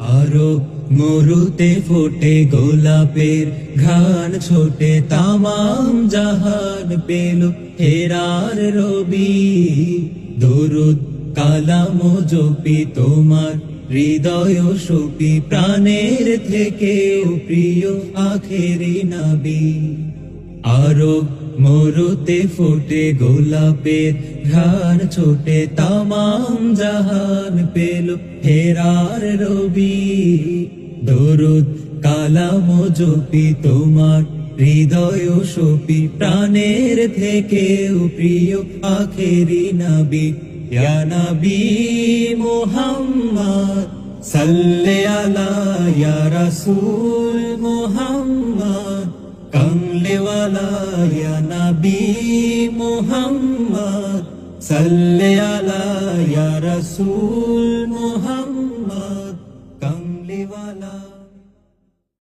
আরও মরুতে ফোটে গোলাপের ঘান ছোটে তামাম জাহান পেল হেরার রবি। দরুদ, কালাম জপি তোমার হৃদয় সুপি, প্রাণের থেকেও প্রিয় আখেরি নাবি। আরও মরুতে ফোটে গোলাপের ঘ্রাণ ছোটে তামাম জাহান পেল ফেরার রবি। দরুদ, কালাম জপি তোমার, হৃদয় সপি প্রাণের থেকেও প্রিয় আখেরি নবী। নবী মুহাম্মদ, সাল্লি আলা ইয়া রাসূল মুহাম্মদ। কমলেওয়ালা ইয়া নবী মুহাম্মদ সাল্লি আলা ইয়া